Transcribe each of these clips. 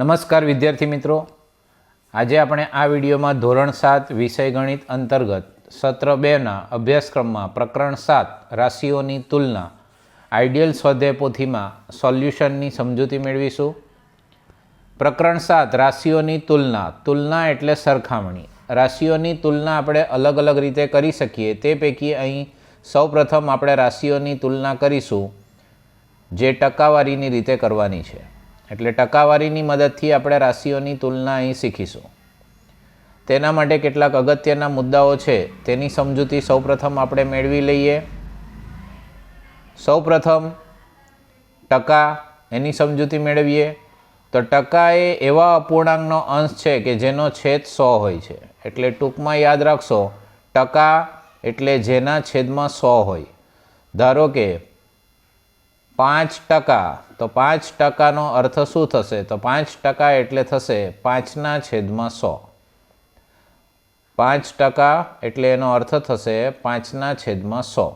નમસ્કાર વિદ્યાર્થી મિત્રો. આજે આપણે આ વિડીયોમાં ધોરણ સાત વિષય ગણિત અંતર્ગત સત્ર બેના અભ્યાસક્રમમાં પ્રકરણ સાત રાશિઓની તુલના આઈડિયલ સ્વાધ્યાય પોથીમાં સોલ્યુશનની સમજૂતી મેળવીશું. પ્રકરણ સાત રાશિઓની તુલના. તુલના એટલે સરખામણી. રાશિઓની તુલના આપણે અલગ અલગ રીતે કરી શકીએ તે પૈકી અહીં સૌપ્રથમ આપણે રાશિઓની તુલના કરીશું, જે ટકાવારીની રીતે કરવાની છે. એટલે ટકાવારીની મદદથી આપણે રાશિઓની તુલના અહીં શીખીશું. તેના માટે કેટલાક અગત્યના મુદ્દાઓ છે, તેની સમજૂતી સૌપ્રથમ આપણે મેળવી લઈએ. સૌપ્રથમ, ટકા એની સમજૂતી મેળવીએ. તો ટકા એ એવા અપૂર્ણાંકનો અંશ છે કે જેનો છેદ સો હોય છે. એટલે ટૂંકમાં યાદ રાખશો, ટકા એટલે જેના છેદમાં સો હોય. ધારો કે પાંચ ટકા. તો પાંચ ટકાનો અર્થ શું થશે? તો પાંચ ટકા એટલે થશે પાંચના છેદમાં સો. પાંચ ટકા એટલે એનો અર્થ થશે પાંચના છેદમાં સો.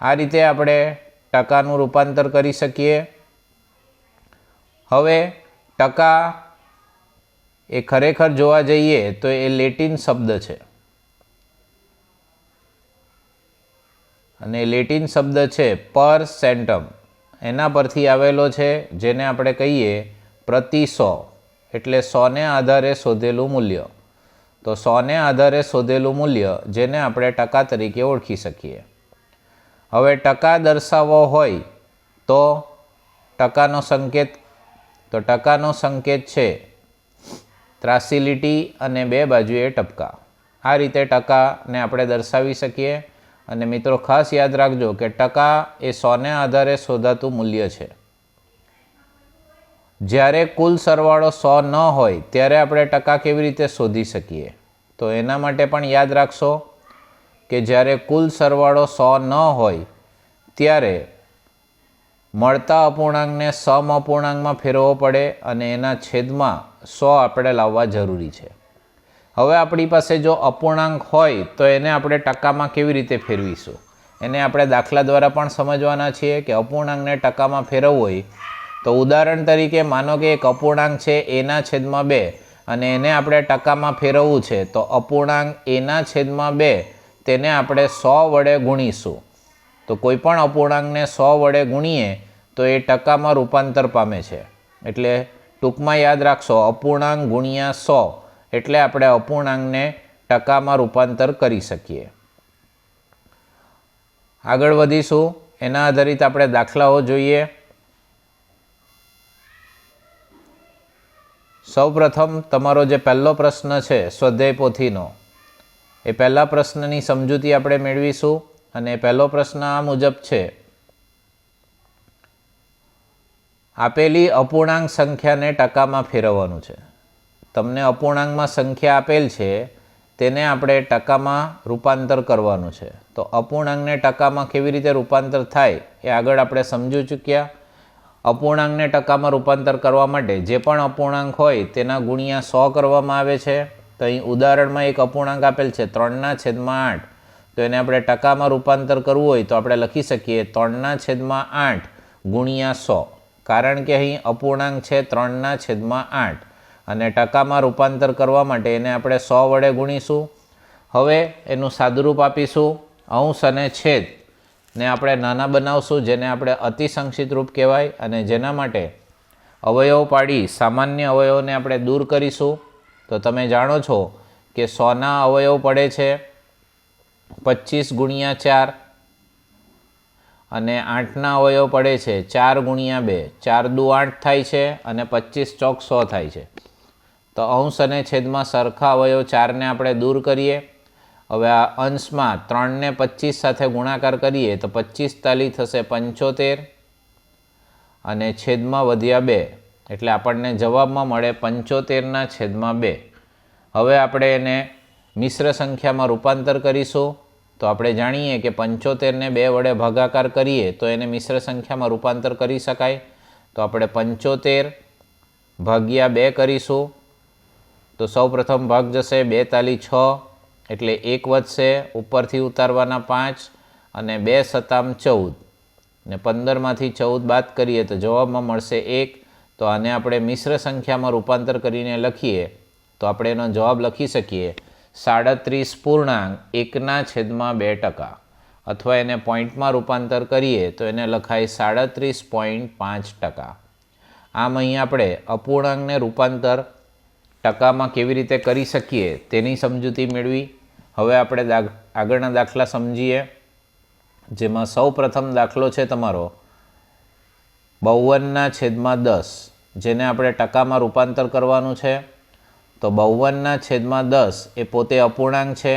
આ રીતે આપણે ટકાનું રૂપાંતર કરી શકીએ. હવે ટકા એ ખરેખર જોવા જઈએ તો એ લેટિન શબ્દ છે. અને લેટિન શબ્દ છે પર સેન્ટમ. એના પરથી આવેલો છે, જેને આપણે કહીએ પ્રતિ સો, એટલે સોને આધારે શોધેલું મૂલ્ય. તો સોને આધારે શોધેલું મૂલ્ય, જેને આપણે ટકા તરીકે ઓળખી શકીએ. હવે ટકા દર્શાવવો હોય, તો ટકાનો સંકેત, તો ટકાનો સંકેત છે, ત્રાસી લીટી અને બે બાજુએ ટપકા. આ રીતે ટકાને આપણે દર્શાવી શકીએ. અને મિત્રો, ખાસ યાદ રાખજો કે ટકા એ સોને આધારે શોધાતું મૂલ્ય છે. જ્યારે કુલ સરવાળો સો ન હોય, ત્યારે આપણે ટકા કેવી રીતે શોધી શકીએ? તો એના માટે પણ યાદ રાખશો કે જ્યારે કુલ સરવાળો સો ન હોય, ત્યારે મળતા અપૂર્ણાંકને સમ અપૂર્ણાંકમાં ફેરવવો પડે અને એના છેદમાં સો આપણે લાવવા જરૂરી છે. હવે આપણી પાસે જો અપૂર્ણાંક હોય તો એને આપણે ટકામાં કેવી રીતે ફેરવીશું? એને આપણે દાખલા દ્વારા પણ સમજવાના છીએ કે અપૂર્ણાંકને ટકામાં ફેરવવું હોય તો ઉદાહરણ તરીકે માનો કે એક અપૂર્ણાંક છે એના છેદમાં બે અને એને આપણે ટકામાં ફેરવવું છે તો અપૂર્ણાંક એના છેદમાં બે તેને આપણે સો વડે ગુણીશું. તો કોઈ પણ અપૂર્ણાંકને સો વડે ગુણીએ તો એ ટકામાં રૂપાંતર પામે છે. એટલે ટૂંકમાં યાદ રાખશો, અપૂર્ણાંક ગુણ્યા સો. એટલે આપણે અપૂર્ણાંકને ટકામાં રૂપાંતર કરી શકીએ. આગળ વધીશું. એના આધારિત આપણે દાખલાઓ જોઈએ. સૌપ્રથમ તમારો જે પહેલો પ્રશ્ન છે, સ્વાધ્યાય એ પહેલા પ્રશ્નની સમજૂતી આપણે મેળવીશું અને પહેલો પ્રશ્ન આ મુજબ છે. આપેલી અપૂર્ણાંક સંખ્યાને ટકામાં ફેરવવાનું છે. તમને અપૂર્ણાંકમાં સંખ્યા આપેલ છે, તેને આપણે ટકામાં રૂપાંતર કરવાનું છે. તો અપૂર્ણાંકને ટકામાં કેવી રીતે રૂપાંતર થાય એ આગળ આપણે સમજી ચૂક્યા. અપૂર્ણાંકને ટકામાં રૂપાંતર કરવા માટે જે પણ અપૂર્ણાંક હોય તેના ગુણ્યા સો કરવામાં આવે છે. તો અહીં ઉદાહરણમાં એક અપૂર્ણાંક આપેલ છે, ત્રણના છેદમાં આઠ. તો એને આપણે ટકામાં રૂપાંતર કરવું હોય તો આપણે લખી શકીએ, ત્રણના છેદમાં આઠ ગુણ્યા સો. કારણ કે અહીં અપૂર્ણાંક છે, ત્રણના છેદમાં આઠ. અને ટકામાં રૂપાંતર કરવા માટે એને આપણે સો વડે ગુણીશું. હવે એનું સાદુરૂપ આપીશું. અંશ અને છેદ ને આપણે નાના બનાવશું, જેને આપણે અતિ સંક્ષિપ્ત રૂપ કહેવાય અને જેના માટે અવયવ પાડી સામાન્ય અવયવને આપણે દૂર કરીશું. તો તમે જાણો છો કે સોના અવયવ પડે છે પચીસ ગુણ્યા ચાર અને આઠના અવયવ પડે છે ચાર ગુણ્યા બે. ચાર દુ આઠ થાય છે અને પચીસ ચોક સો થાય છે. તો અંશ અને છેદમાં સરખા અવયવ ચારને આપણે દૂર કરીએ. હવે આ અંશમાં ત્રણને પચીસ સાથે ગુણાકાર કરીએ તો પચીસ તાલી થશે પંચોતેર અને છેદમાં વધ્યા બે એટલે આપણને જવાબમાં મળે પંચોતેરના છેદમાં બે. હવે આપણે એને મિશ્ર સંખ્યામાં રૂપાંતર કરીશું. તો આપણે જાણીએ કે પંચોતેરને બે વડે ભાગાકાર કરીએ તો એને મિશ્ર સંખ્યામાં રૂપાંતર કરી શકાય. તો આપણે પંચોતેર ભાગ્યા બે કરીશું. તો સૌ પ્રથમ ભાગ જશે બે તાલી છ, એટલે એક વધશે, ઉપરથી ઉતારવાના પાંચ અને બે સતામ ચૌદ. ને પંદરમાંથી ચૌદ બાદ કરીએ તો જવાબમાં મળશે એક. તો આને આપણે મિશ્ર સંખ્યામાં રૂપાંતર કરીને લખીએ. તો આપણે એનો જવાબ લખી શકીએ. સાડત્રીસ પૂર્ણાંક એકના છેદમાં બે ટકા. અથવા એને પોઈન્ટમાં રૂપાંતર કરીએ તો એને લખાય સાડત્રીસ પોઈન્ટ પાંચ ટકા. આમ અહીં આપણે અપૂર્ણાંકને રૂપાંતર ટકામાં કેવી રીતે કરી શકીએ તેની સમજૂતી મેળવી. હવે આપણે આગળના દાખલા સમજીએ, જેમાં સૌ પ્રથમ દાખલો છે તમારો બાવનના છેદમાં દસ, જેને આપણે ટકામાં રૂપાંતર કરવાનું છે. તો બાવનના છેદમાં દસ એ પોતે અપૂર્ણાંક છે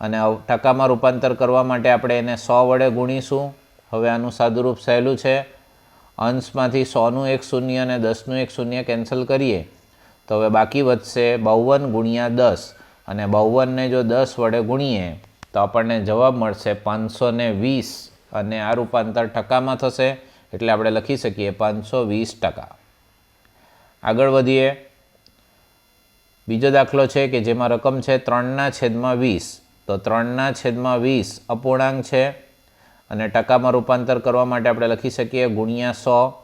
અને ટકામાં રૂપાંતર કરવા માટે આપણે એને સો વડે ગુણીશું. હવે આનું સાદુરૂપ સહેલું છે. અંશમાંથી સોનું એક શૂન્ય અને દસનું એક શૂન્ય કેન્સલ કરીએ. તો હવે બાકી વધશે બાવન ગુણ્યા દસ. અને બાવનને જો દસ વડે ગુણીએ, તો આપણને જવાબ મળશે પાંચસો વીસ. અને આ રૂપાંતર ટકામાં થશે, એટલે આપણે લખી શકીએ પાંચસો વીસ ટકા. આગળ વધીએ. બીજો દાખલો છે કે જેમાં રકમ છે ત્રણના છેદમાં વીસ. તો ત્રણના છેદમાં વીસ અપૂર્ણાંક છે. અને ટકામાં રૂપાંતર કરવા માટે આપણે લખી શકીએ ગુણ્યા સો.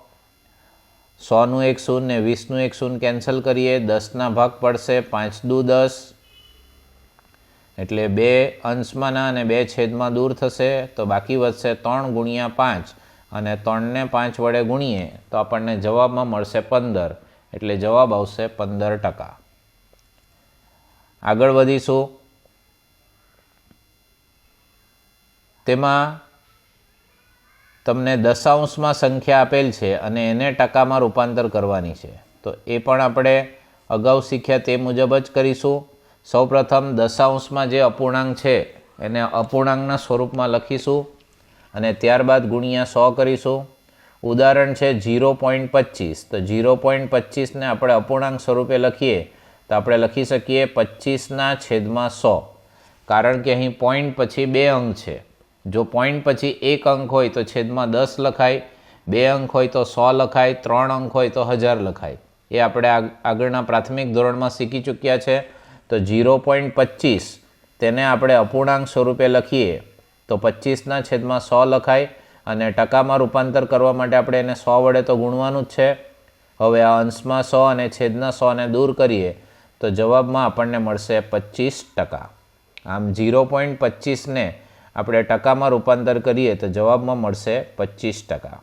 સોનું એક શૂન્ય ને વીસનું એક શૂન્ય કેન્સલ કરીએ, દસના ભાગ પડશે પાંચ દુ દસ. એટલે બે અંશમાંના અને બે છેદમાં દૂર થશે, તો બાકી વધશે ત્રણ ગુણ્યા પાંચ. અને ત્રણને પાંચ વડે ગુણીએ, તો આપણને જવાબમાં મળશે પંદર. એટલે જવાબ આવશે પંદર ટકા. આગળ વધીશું. તેમાં તમને દશાંશમાં સંખ્યા આપેલ છે અને એને ટકામાં રૂપાંતર કરવાની છે. તો એ પણ આપણે અગાઉ શીખ્યા તે મુજબ જ કરીશું. સૌપ્રથમ દશાંશમાં જે અપૂર્ણાંક છે, એને અપૂર્ણાંકના સ્વરૂપમાં લખીશું અને ત્યારબાદ ગુણ્યા સો કરીશું. ઉદાહરણ છે જીરો પોઈન્ટ પચીસ તો જીરો પોઈન્ટ પચીસને આપણે અપૂર્ણાંક સ્વરૂપે લખીએ, તો આપણે લખી શકીએ પચીસના છેદમાં સો. કારણ કે અહીં પોઈન્ટ પછી બે અંક છે. જો પોઈન્ટ પછી એક અંક હોય તો છેદમાં દસ લખાય, બે અંક હોય તો સો લખાય, ત્રણ અંક હોય તો હજાર લખાય. એ આપણે આગ- આગળના પ્રાથમિક ધોરણમાં શીખી ચૂક્યા છે. તો જીરો પોઈન્ટ પચીસ, તેને આપણે અપૂર્ણાંક સ્વરૂપે લખીએ, તો પચીસના છેદમાં સો લખાય અને ટકામાં રૂપાંતર કરવા માટે આપણે એને સો વડે તો ગુણવાનું જ છે. હવે આ અંશમાં સો અને છેદના સોને દૂર કરીએ, તો જવાબમાં આપણને મળશે પચીસ ટકા. આમ જીરો પોઈન્ટ પચીસને આપણે ટકામાં રૂપાંતર કરીએ તો જવાબમાં મળશે પચીસ ટકા.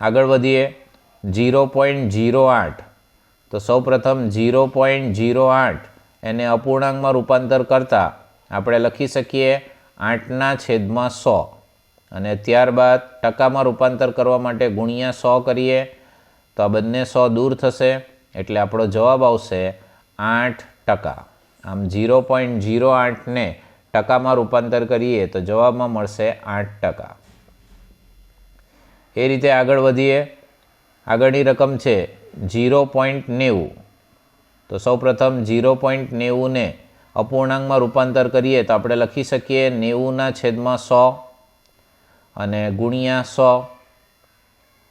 આગળ વધીએ. જીરો પોઈન્ટ જીરો આઠ. તો સૌપ્રથમ જીરો પોઈન્ટ જીરો આઠ એને અપૂર્ણાંકમાં રૂપાંતર કરતાં આપણે લખી શકીએ આઠના છેદમાં સો. અને ત્યારબાદ ટકામાં રૂપાંતર કરવા માટે ગુણ્યા સો કરીએ તો આ બંને સો દૂર થશે એટલે આપણો જવાબ આવશે આઠ ટકા. આમ જીરો પોઈન્ટ જીરો આઠને ટકામાં રૂપાંતર કરીએ તો જવાબમાં મળશે આઠ ટકા. એ રીતે આગળ વધીએ. આગળની રકમ છે ઝીરો પોઈન્ટ નેવું. તો સૌપ્રથમ જીરો પોઈન્ટ નેવુંને અપૂર્ણાંકમાં રૂપાંતર કરીએ તો આપણે લખી શકીએ નેવુંના છેદમાં સો અને ગુણ્યા સો.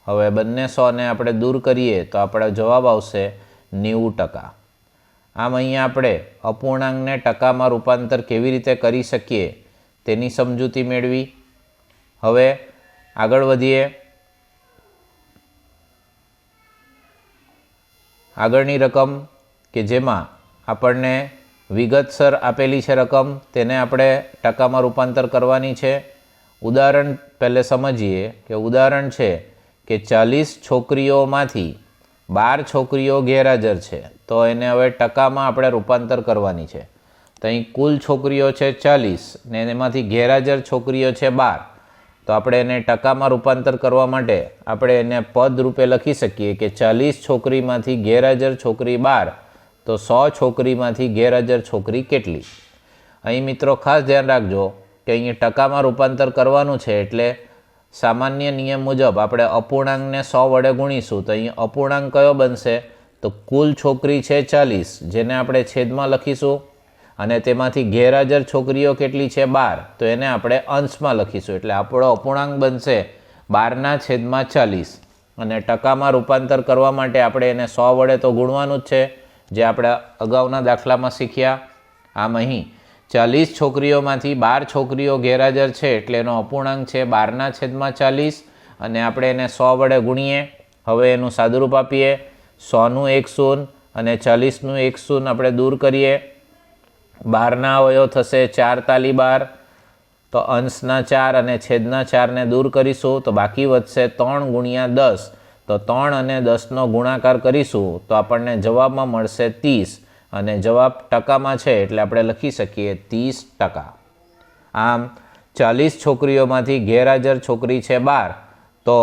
હવે બંને સોને આપણે દૂર કરીએ તો આપણો જવાબ આવશે નેવું ટકા. આમ અહીંયા આપણે અપૂર્ણાંકને ટકામાં રૂપાંતર કેવી રીતે કરી શકીએ તેની સમજૂતી મેળવી. હવે આગળ વધીએ. આગળની રકમ કે જેમાં આપણને વિગતસર આપેલી છે રકમ તેને આપણે ટકામાં રૂપાંતર કરવાની છે. ઉદાહરણ પહેલે સમજીએ કે ઉદાહરણ છે કે ચાલીસ છોકરીઓમાંથી બાર છોકરીઓ ગેરહાજર છે. તો એને હવે ટકામાં આપણે રૂપાંતર કરવાની છે. તો અહીં કુલ છોકરીઓ છે ચાલીસ ને એમાંથી ગેરહાજર છોકરીઓ છે બાર. તો આપણે એને ટકામાં રૂપાંતર કરવા માટે આપણે એને પદ રૂપે લખી શકીએ કે ચાલીસ છોકરીમાંથી ગેરહાજર છોકરી બાર, તો સો છોકરીમાંથી ગેરહાજર છોકરી કેટલી? અહીં મિત્રો ખાસ ધ્યાન રાખજો કે અહીં ટકામાં રૂપાંતર કરવાનું છે એટલે સામાન્ય નિયમ મુજબ આપણે અપૂર્ણાંકને સો વડે ગુણીશું. તો અહીં અપૂર્ણાંક કયો બનશે? તો કુલ છોકરી છે ચાલીસ, જેને આપણે છેદમાં લખીશું. અને તેમાંથી ગેરહાજર છોકરીઓ કેટલી છે? બાર. તો એને આપણે અંશમાં લખીશું. એટલે આપણો અપૂર્ણાંક બનશે બારના છેદમાં ચાલીસ. અને ટકામાં રૂપાંતર કરવા માટે આપણે એને સો વડે તો ગુણવાનું જ છે, જે આપણે અગાઉના દાખલામાં શીખ્યા. આમ અહીં ચાલીસ છોકરીઓમાંથી બાર છોકરીઓ ગેરહાજર છે, એટલે એનો અપૂર્ણાંક છે બારના છેદમાં ચાલીસ. અને આપણે એને સો વડે ગુણીએ. હવે એનું સાદુરૂપ આપીએ. સોનું એક શૂન અને ચાલીસનું એક શૂન આપણે દૂર કરીએ. બારના અવયવ થશે ચાર તાલી બાર. તો અંશના ચાર અને છેદના ચારને દૂર કરીશું. તો બાકી વધશે ત્રણ ગુણ્યા દસ. તો ત્રણ અને દસનો ગુણાકાર કરીશું. તો આપણને જવાબમાં મળશે ત્રીસ. અને જવાબ ટકામાં છે એટલે આપણે લખી શકીએ ત્રીસ ટકા. આમ ચાલીસ છોકરીઓમાંથી ગેરહાજર છોકરી છે બાર. તો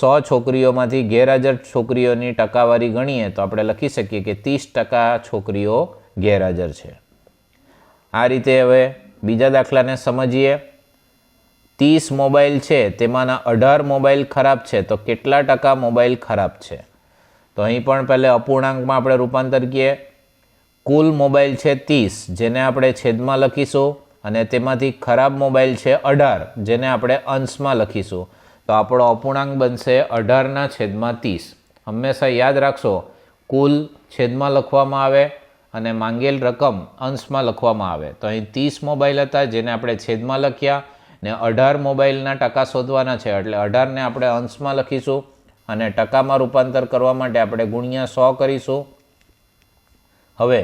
સો છોકરીઓમાંથી ગેરહાજર છોકરીઓની ટકાવારી ગણીએ તો આપણે લખી શકીએ કે ત્રીસ ટકા છોકરીઓ ગેરહાજર છે. આ રીતે હવે બીજા દાખલાને સમજીએ. ત્રીસ મોબાઈલ છે, તેમાંના અઢાર મોબાઈલ ખરાબ છે, તો કેટલા ટકા મોબાઈલ ખરાબ છે? તો અહીં પણ પહેલે અપૂર્ણાંકમાં આપણે રૂપાંતર કરીએ કુલ મોબાઈલ છે ત્રીસ, જેને આપણે છેદમાં લખીશું, અને તેમાંથી ખરાબ મોબાઈલ છે અઢાર, જેને આપણે અંશમાં લખીશું. તો આપણો અપૂર્ણાંક બનશે અઢારના છેદમાં ત્રીસ. હંમેશા યાદ રાખશો, કુલ છેદમાં લખવામાં આવે અને માંગેલ રકમ અંશમાં લખવામાં આવે. તો અહીં ત્રીસ મોબાઈલ હતા જેને આપણે છેદમાં લખ્યા ને અઢાર મોબાઈલના ટકા શોધવાના છે. એટલે અઢારને આપણે અંશમાં લખીશું અને ટકામાં રૂપાંતર કરવા માટે આપણે ગુણ્યા સો કરીશું. હવે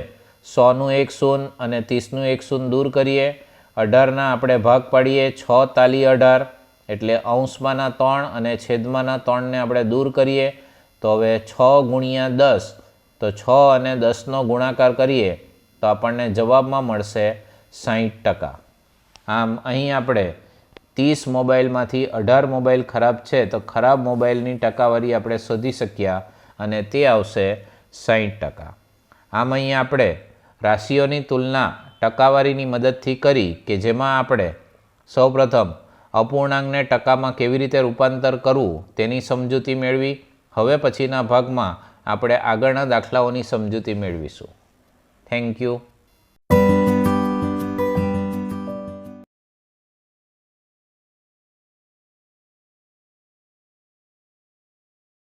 સોનું એક શૂન અને ત્રીસનું એક શૂન દૂર કરીએ. અઢારના આપણે ભાગ પાડીએ, છ, તાલી અઢાર. એટલે અંશમાંના ત્રણ અને છેદમાંના ત્રણને આપણે દૂર કરીએ, તો હવે છ ગુણ્યા દસ, તો છ અને દસનો ગુણાકાર કરીએ, તો આપણને જવાબમાં મળશે સાહીઠ ટકા. આમ અહીં આપણે ત્રીસ મોબાઈલમાંથી અઢાર મોબાઈલ ખરાબ છે, તો ખરાબ મોબાઈલની ટકાવારી આપણે શોધી શક્યા અને તે આવશે સાહીઠ ટકા. આમ અહીં આપણે રાશિઓની તુલના ટકાવારીની મદદથી કરી કે જેમાં આપણે સૌપ્રથમ અપૂર્ણાંકને ટકામાં કેવી રીતે રૂપાંતર કરવું તેની સમજૂતી મેળવી. હવે પછીના ભાગમાં આપણે આગળના દાખલાઓની સમજૂતી મેળવીશું. Thank you